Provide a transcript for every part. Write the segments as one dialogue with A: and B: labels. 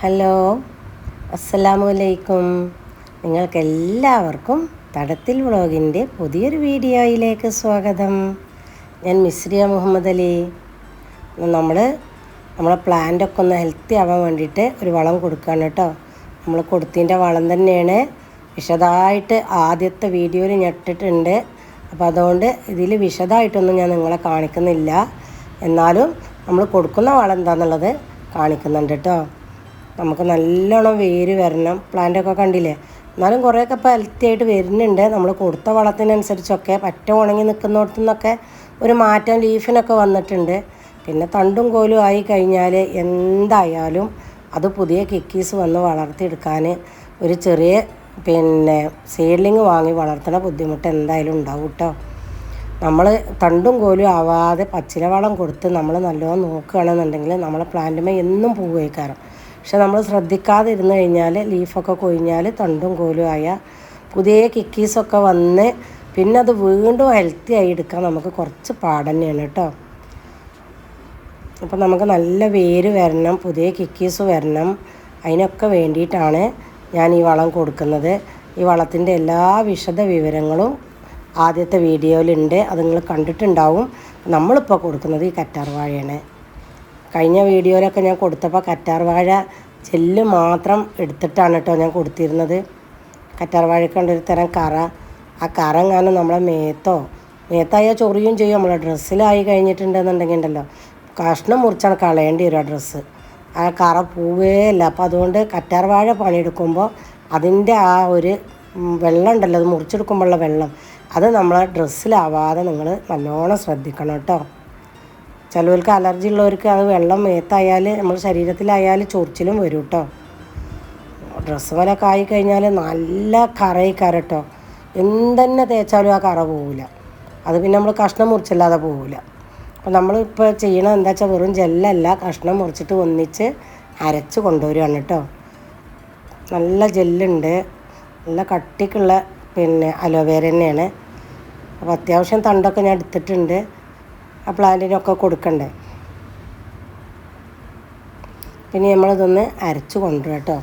A: Hello അസ്സലാമു അലൈക്കും നിങ്ങൾക്കെല്ലാവർക്കും തടത്തിൽ വ്ളോഗിന്റെ പുതിയൊരു വീഡിയോയിലേക്ക് സ്വാഗതം. ഞാൻ മിസ്രിയ മുഹമ്മദ് അലി. നമ്മൾ നമ്മളെ പ്ലാന്റൊക്കെ ഒന്ന് ഹെൽത്തി ആവാൻ വേണ്ടിയിട്ട് ഒരു വളം കൊടുക്കുകയാണ് കേട്ടോ. നമ്മൾ കൊടുത്തതിന്റെ വളം തന്നെയാണ്. വിശദമായിട്ട് ആദ്യത്തെ വീഡിയോയിൽ ഞെട്ടിട്ടുണ്ട് അപ്പോൾ അതുകൊണ്ട് ഇതിൽ വിശദമായിട്ടൊന്നും ഞാൻ നിങ്ങളെ കാണിക്കുന്നില്ല. എന്നാലും നമ്മൾ കൊടുക്കുന്ന വളം എന്താണെന്നുള്ളത് കാണിക്കുന്നുണ്ട് കേട്ടോ. നമുക്ക് നല്ലോണം വേര് വരണം. പ്ലാന്റൊക്കെ കണ്ടില്ലേ? എന്നാലും കുറേയൊക്കെ ഇപ്പോൾ ഹെൽത്തി ആയിട്ട് വരുന്നുണ്ട്. നമ്മൾ കൊടുത്ത വളത്തിനനുസരിച്ചൊക്കെ പറ്റ ഉണങ്ങി നിൽക്കുന്നിടത്തു നിന്നൊക്കെ ഒരു മാറ്റം ലീഫിനൊക്കെ വന്നിട്ടുണ്ട്. പിന്നെ തണ്ടും കോലും ആയി കഴിഞ്ഞാൽ എന്തായാലും അത് പുതിയ കിക്കീസ് വന്ന് വളർത്തിയെടുക്കാൻ ഒരു ചെറിയ പിന്നെ സീഡ്ലിങ് വാങ്ങി വളർത്തുന്ന ബുദ്ധിമുട്ട് എന്തായാലും ഉണ്ടാവും കേട്ടോ നമ്മൾ തണ്ടും കോലും ആവാതെ പച്ചില വളം കൊടുത്ത് നമ്മൾ നല്ലോണം നോക്കുകയാണെന്നുണ്ടെങ്കിൽ നമ്മളെ പ്ലാന്റുമേ എന്നും പൂവ് വയ്ക്കാറും പക്ഷെ നമ്മൾ ശ്രദ്ധിക്കാതെ ഇരുന്ന് കഴിഞ്ഞാൽ ലീഫൊക്കെ കൊഴിഞ്ഞാൽ തണ്ടും കോലും ആയ പുതിയ കിക്കീസൊക്കെ വന്ന് പിന്നെ അത് വീണ്ടും ഹെൽത്തി ആയി എടുക്കാൻ നമുക്ക് കുറച്ച് പാടന്നെയാണ് കേട്ടോ. അപ്പം നമുക്ക് നല്ല വേര് വരണം പുതിയ കിക്കീസ് വരണം. അതിനൊക്കെ വേണ്ടിയിട്ടാണ് ഞാൻ ഈ വളം കൊടുക്കുന്നത്. ഈ വളത്തിന്റെ എല്ലാ വിശദ വിവരങ്ങളും ആദ്യത്തെ വീഡിയോയിലുണ്ട്. അത് നിങ്ങൾ കണ്ടിട്ടുണ്ടാവും. നമ്മളിപ്പോൾ കൊടുക്കുന്നത് ഈ കറ്റാർ വാഴയാണ് കഴിഞ്ഞ വീഡിയോയിലൊക്കെ ഞാൻ കൊടുത്തപ്പോൾ കറ്റാർ വാഴ ചെല്ല് മാത്രം എടുത്തിട്ടാണ് കേട്ടോ ഞാൻ കൊടുത്തിരുന്നത്. കറ്റാർ വാഴക്കുണ്ട് ഒരു തരം കറ. ആ കറ കാരണം നമ്മളെ മേത്തോ മേത്തായാൽ ചൊറിയും ചെയ്യും. നമ്മളെ ഡ്രസ്സിലായി കഴിഞ്ഞിട്ടുണ്ടെന്നുണ്ടെങ്കിൽ ഉണ്ടല്ലോ കഷ്ണം മുറിച്ചാണ് കളയേണ്ടി വരും ആ ഡ്രസ്സ്. ആ കറ പൂവേ അല്ല അപ്പോൾ അതുകൊണ്ട് കറ്റാർ വാഴ പണിയെടുക്കുമ്പോൾ അതിന്റെ ആ ഒരു വെള്ളം ഉണ്ടല്ലോ അത് മുറിച്ചെടുക്കുമ്പോഴുള്ള വെള്ളം അത് നമ്മളെ ഡ്രസ്സിലാവാതെ നിങ്ങൾ നല്ലോണം ശ്രദ്ധിക്കണം കേട്ടോ. ചിലവർക്ക് അലർജി ഉള്ളവർക്ക് അത് വെള്ളം മേത്തായാൽ നമ്മൾ ശരീരത്തിലായാൽ ചൊറിച്ചിലും വരും കേട്ടോ ഡ്രസ്സ് വല കായി കഴിഞ്ഞാൽ നല്ല കറയിക്കാറ് കേട്ടോ എന്തെന്നെ തേച്ചാലും ആ കറ പോവില്ല അത് പിന്നെ നമ്മൾ കഷ്ണം മുറിച്ചല്ലാതെ പോവില്ല അപ്പോൾ നമ്മളിപ്പോൾ ചെയ്യണത് എന്താ വെച്ചാൽ വെറും ജെല്ലല്ല കഷ്ണം മുറിച്ചിട്ട് ഒന്നിച്ച് അരച്ച് കൊണ്ടുവരികയാണ് കേട്ടോ നല്ല ജെല്ലുണ്ട്. നല്ല കട്ടിക്കുള്ള പിന്നെ അലോവേര തന്നെയാണ്. അപ്പോൾ അത്യാവശ്യം തണ്ടൊക്കെ ഞാൻ എടുത്തിട്ടുണ്ട്. ആ പ്ലാന്റിനൊക്കെ കൊടുക്കണ്ടേ? പിന്നെ നമ്മളിതൊന്ന് അരച്ച് കൊണ്ടു കേട്ടോ.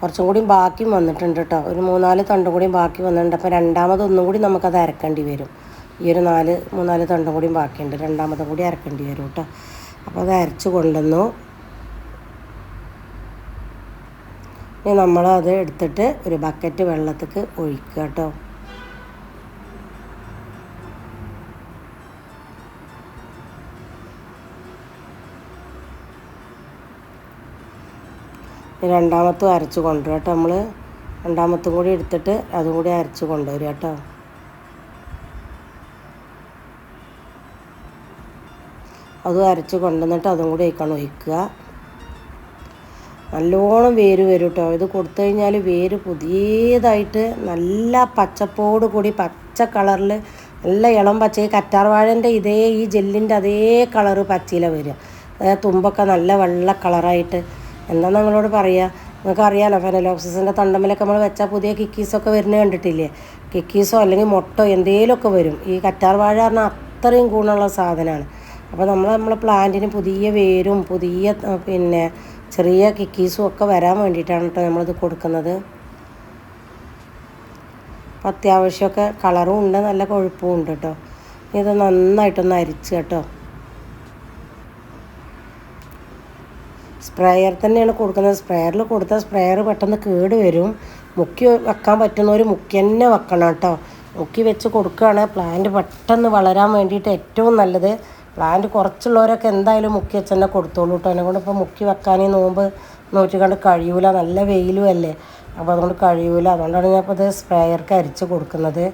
A: കുറച്ചും കൂടി ബാക്കിയും വന്നിട്ടുണ്ട് കേട്ടോ. ഒരു മൂന്നാൽ തണ്ടും കൂടി ബാക്കി വന്നിട്ടുണ്ട്. അപ്പോൾ രണ്ടാമത് ഒന്നും കൂടി നമുക്കത് അരക്കേണ്ടി വരും. ഈ ഒരു നാല് മൂന്നാൽ തണ്ടും കൂടി ബാക്കിയുണ്ട്. രണ്ടാമതും കൂടി അരക്കേണ്ടി വരും കേട്ടോ. അപ്പോൾ അത് അരച്ച് കൊണ്ടുവന്നു. ഇനി നമ്മളത് എടുത്തിട്ട് ഒരു ബക്കറ്റ് വെള്ളത്തേക്ക് ഒഴിക്കുക കേട്ടോ. രണ്ടാമത്തും അരച്ച് കൊണ്ടുവരും കേട്ടോ നമ്മൾ രണ്ടാമത്തും കൂടി എടുത്തിട്ട് അതും കൂടി അരച്ച് കൊണ്ടുവരും കേട്ടോ. അതും അരച്ച് കൊണ്ടുവന്നിട്ട് അതും കൂടി ഒഴിക്കണം ഒഴിക്കുക. നല്ലോണം വേര് വരും കേട്ടോ. ഇത് കൊടുത്തു കഴിഞ്ഞാൽ വേര് പുതിയതായിട്ട് നല്ല പച്ചപ്പോട് കൂടി പച്ച കളറിൽ നല്ല ഇളം പച്ച ഈ കറ്റാർവാഴന്റെ ഇതേ ഈ ജെല്ലിന്റെ അതേ കളറ് പച്ചയില വരിക. തുമ്പൊക്കെ നല്ല വെള്ള കളറായിട്ട് എന്താ നിങ്ങളോട് പറയുക നിങ്ങൾക്ക് അറിയാലോ ഫെനലോക്സിസിന്റെ തണ്ടമ്മലൊക്കെ നമ്മൾ വെച്ചാൽ പുതിയ കിക്കീസൊക്കെ വരുന്നത് കണ്ടിട്ടില്ലേ? കിക്കീസോ അല്ലെങ്കിൽ മുട്ടോ എന്തേലുമൊക്കെ വരും. ഈ കറ്റാർ വാഴ പറഞ്ഞാൽ അത്രയും ഗുണമുള്ള സാധനമാണ്. അപ്പോൾ നമ്മൾ നമ്മളെ പ്ലാന്റിന് പുതിയ വേരും പുതിയ പിന്നെ ചെറിയ കിക്കീസും ഒക്കെ വരാൻ വേണ്ടിയിട്ടാണ് കേട്ടോ നമ്മളിത് കൊടുക്കുന്നത്. അപ്പം അത്യാവശ്യമൊക്കെ കളറും ഉണ്ട് നല്ല കൊഴുപ്പും ഉണ്ട് കേട്ടോ. ഇത് നന്നായിട്ടൊന്ന് അരിച്ച് കേട്ടോ. സ്പ്രേയർ തന്നെയാണ് കൊടുക്കുന്നത്. സ്പ്രേയറിൽ കൊടുത്താൽ സ്പ്രേയർ പെട്ടെന്ന് കേട് വരും. മുക്കി വെക്കാൻ പറ്റുന്നവർ മുക്കി തന്നെ വെക്കണം കേട്ടോ. മുക്കി വെച്ച് കൊടുക്കുകയാണ്. പ്ലാന്റ് പെട്ടെന്ന് വളരാൻ വേണ്ടിയിട്ട് ഏറ്റവും നല്ലത്. പ്ലാന്റ് കുറച്ചുള്ളവരൊക്കെ എന്തായാലും മുക്കി വെച്ച് തന്നെ കൊടുത്തോളൂ കേട്ടോ. എന്നെ കൊണ്ട് ഇപ്പോൾ മുക്കി വെക്കാനേ നോമ്പ് നോറ്റി കഴിയൂല. നല്ല വെയിലും അല്ലേ? അപ്പോൾ അതുകൊണ്ട് കഴിയൂല. അതുകൊണ്ടാണ് ഞാൻ ഇപ്പോൾ ഇത് സ്പ്രേയർക്ക് അരിച്ച് കൊടുക്കുന്നത്.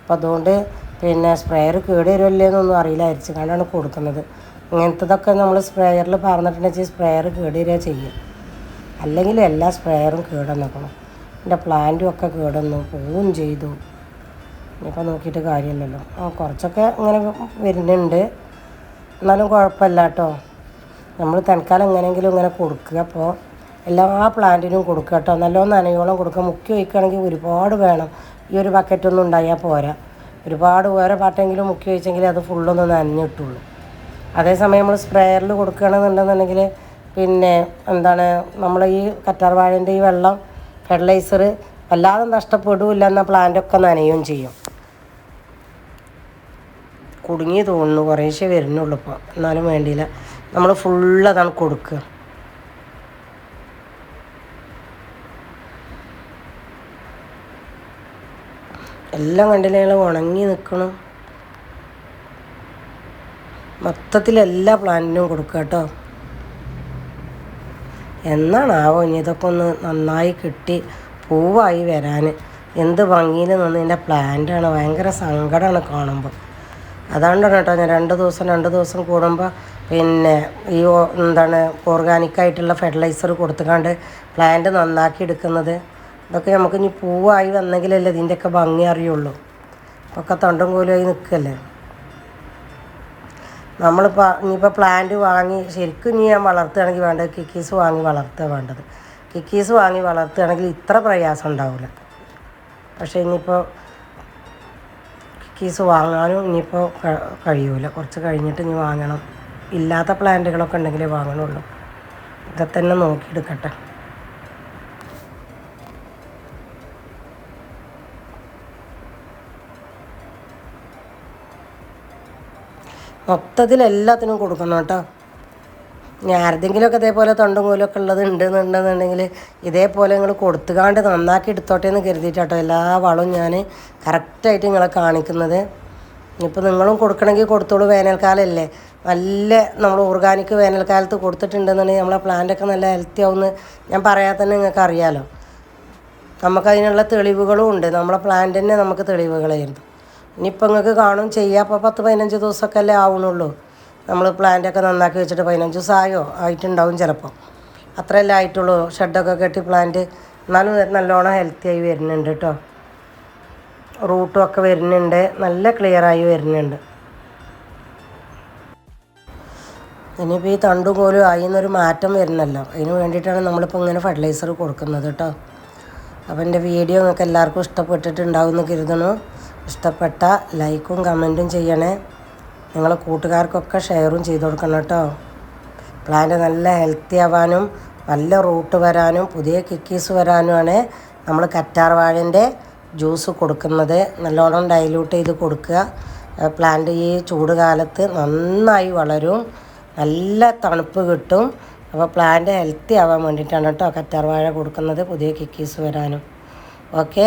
A: അപ്പോൾ അതുകൊണ്ട് പിന്നെ സ്പ്രേയർ കേട് വരുമല്ലേ എന്നൊന്നും അറിയില്ല. അരിച്ച് കണ്ടാണ് കൊടുക്കുന്നത്. ഇങ്ങനത്തതൊക്കെ നമ്മൾ സ്പ്രേയറിൽ പറഞ്ഞിട്ടുണ്ടെങ്കിൽ സ്പ്രേയർ കേടുവരിക ചെയ്യും. അല്ലെങ്കിൽ എല്ലാ സ്പ്രേയറും കേടന്നേക്കണം. എന്റെ പ്ലാന്റും ഒക്കെ കേടന്നു പോവും ചെയ്തു. ഇനിയിപ്പോൾ നോക്കിയിട്ട് കാര്യമില്ലല്ലോ. ആ കുറച്ചൊക്കെ ഇങ്ങനെ വരുന്നുണ്ട്. എന്നാലും കുഴപ്പമില്ല കേട്ടോ. നമ്മൾ തൽക്കാലം എങ്ങനെയെങ്കിലും ഇങ്ങനെ കൊടുക്കുക. അപ്പോൾ എല്ലാ പ്ലാന്റിനും കൊടുക്കുക കേട്ടോ. നല്ലോണം നനയോളം കൊടുക്കുക. മുക്കി വയ്ക്കുകയാണെങ്കിൽ ഒരുപാട് വേണം. ഈ ഒരു ബക്കറ്റൊന്നും ഉണ്ടായാൽ പോരാ. ഒരുപാട് വേറെ പാട്ടെങ്കിലും മുക്കി വെച്ചെങ്കിൽ അത് ഫുള്ളൊന്ന് നനഞ്ഞിട്ടുള്ളൂ. അതേസമയം നമ്മൾ സ്പ്രേയറിൽ കൊടുക്കുകയാണെന്നുണ്ടെന്നുണ്ടെങ്കിൽ പിന്നെ എന്താണ് നമ്മൾ ഈ കറ്റാർവാഴന്റെ ഈ വെള്ളം ഫെർട്ടിലൈസർ വല്ലാതെ നഷ്ടപ്പെടില്ല എന്ന പ്ലാന്റൊക്കെ നനയുകയും ചെയ്യും. കുടുങ്ങി തോന്നുന്നു കുറേശ്ശേ വരുന്നുള്ളൂ ഇപ്പോൾ എന്നാലും വേണ്ടിയില്ല. നമ്മൾ ഫുള്ള് അതാണ് കൊടുക്കുക. എല്ലാം കണ്ടില്ലേ ഉണങ്ങി നിൽക്കണം. മൊത്തത്തിൽ എല്ലാ പ്ലാന്റിനും കൊടുക്കുക കേട്ടോ. എന്നാണാവോ ഇനി ഇതൊക്കെ ഒന്ന് നന്നായി കിട്ടി പൂവായി വരാൻ എന്ത് ഭംഗിയിൽ നിന്ന് എന്റെ പ്ലാന്റാണ് ഭയങ്കര സങ്കടമാണ് കാണുമ്പോൾ. അതുകൊണ്ടാണ് കേട്ടോ ഞാൻ രണ്ട് ദിവസം രണ്ട് ദിവസം കൂടുമ്പോൾ പിന്നെ ഈ എന്താണ് ഓർഗാനിക്കായിട്ടുള്ള ഫെർട്ടിലൈസർ കൊടുത്തുകൊണ്ട് പ്ലാന്റ് നന്നാക്കി എടുക്കുന്നത്. ഇതൊക്കെ നമുക്ക് ഇനി പൂവായി വന്നെങ്കിലല്ലേ ഇതിന്റെയൊക്കെ ഭംഗി അറിയുള്ളൂ. ഒക്കെ തൊണ്ടും കോലുമായി നിൽക്കല്ലേ? നമ്മളിപ്പോൾ ഇനിയിപ്പോൾ പ്ലാന്റ് വാങ്ങി ശരിക്കും ഇനി ഞാൻ വളർത്തുകയാണെങ്കിൽ വേണ്ടത് കിക്കീസ് വാങ്ങി വളർത്തുക വേണ്ടത്. കിക്കീസ് വാങ്ങി വളർത്തുകയാണെങ്കിൽ ഇത്ര പ്രയാസം ഉണ്ടാവില്ല പക്ഷേ ഇനിയിപ്പോൾ കിക്കീസ് വാങ്ങാനും ഇനിയിപ്പോൾ കഴിയൂല. കുറച്ച് കഴിഞ്ഞിട്ട് ഇനി വാങ്ങണം. ഇല്ലാത്ത പ്ലാന്റുകളൊക്കെ ഉണ്ടെങ്കിലേ വാങ്ങണുള്ളൂ. ഇതൊക്കെ തന്നെ നോക്കിയെടുക്കട്ടെ. മൊത്തത്തിൽ എല്ലാത്തിനും കൊടുക്കണം കേട്ടോ. ഇനി ആരുടെങ്കിലുമൊക്കെ ഇതേപോലെ തൊണ്ടും കോലൊക്കെ ഉള്ളത് ഉണ്ടെന്നുണ്ടെന്നുണ്ടെങ്കിൽ ഇതേപോലെ നിങ്ങൾ കൊടുത്തുകാണ്ട് നന്നാക്കി എടുത്തോട്ടെ എന്ന് കരുതിയിട്ടാട്ടോ എല്ലാ വളവും ഞാൻ കറക്റ്റായിട്ട് നിങ്ങളെ കാണിക്കുന്നത്. ഇപ്പോൾ നിങ്ങളും കൊടുക്കണമെങ്കിൽ കൊടുത്തോളൂ. വേനൽക്കാലമല്ലേ നല്ല നമ്മൾ ഓർഗാനിക് വേനൽക്കാലത്ത് കൊടുത്തിട്ടുണ്ടെന്നുണ്ടെങ്കിൽ നമ്മളെ പ്ലാന്റൊക്കെ നല്ല ഹെൽത്തി ആവുമെന്ന് ഞാൻ പറയാതെ തന്നെ നിങ്ങൾക്ക് അറിയാമല്ലോ നമുക്കതിനുള്ള തെളിവുകളും ഉണ്ട്. നമ്മളെ പ്ലാന്റ് തന്നെ നമുക്ക് തെളിവുകളായിരുന്നു. ഇനിയിപ്പോൾ നിങ്ങൾക്ക് കാണും ചെയ്യാം. അപ്പോൾ പത്ത് പതിനഞ്ച് ദിവസമൊക്കെ അല്ലേ ആവണുള്ളൂ നമ്മൾ പ്ലാന്റൊക്കെ നന്നാക്കി വെച്ചിട്ട് പതിനഞ്ച് ദിവസമായോ ആയിട്ടുണ്ടാവും ചിലപ്പോൾ അത്രയല്ലേ ആയിട്ടുള്ളൂ. ഷെഡൊക്കെ കെട്ടി പ്ലാന്റ് എന്നാലും നല്ലോണം ഹെൽത്തി ആയി വരുന്നുണ്ട് കേട്ടോ റൂട്ടും ഒക്കെ വരുന്നുണ്ട്. നല്ല ക്ലിയറായി വരുന്നുണ്ട്. ഇനിയിപ്പോൾ ഈ തണ്ടും കോലും ആയി എന്നൊരു മാറ്റം വരുന്നല്ലോ. അതിന് വേണ്ടിയിട്ടാണ് നമ്മളിപ്പോൾ ഇങ്ങനെ ഫെർട്ടിലൈസർ കൊടുക്കുന്നത് കേട്ടോ അപ്പോൾ എന്റെ വീഡിയോ നിങ്ങൾക്ക് എല്ലാവർക്കും ഇഷ്ടപ്പെട്ടിട്ടുണ്ടാവും എന്ന് കരുതണു ഇഷ്ടപ്പെട്ട ലൈക്കും കമന്റും ചെയ്യണേ. നിങ്ങളെ കൂട്ടുകാർക്കൊക്കെ ഷെയറും ചെയ്ത് കൊടുക്കണം കേട്ടോ. പ്ലാന്റ് നല്ല ഹെൽത്തി ആവാനും നല്ല റൂട്ട് വരാനും പുതിയ കിക്കീസ് വരാനുമാണ് നമ്മൾ കറ്റാർ വാഴന്റെ ജ്യൂസ് കൊടുക്കുന്നത്. നല്ലോണം ഡൈല്യൂട്ട് ചെയ്ത് കൊടുക്കുക. പ്ലാന്റ് ഈ ചൂട് കാലത്ത് നന്നായി വളരും. നല്ല തണുപ്പ് കിട്ടും. അപ്പോൾ പ്ലാന്റ് ഹെൽത്തി ആവാൻ വേണ്ടിയിട്ടാണ് കേട്ടോ കറ്റാർവാഴ കൊടുക്കുന്നത് പുതിയ കിക്കീസ് വരാനും. Okay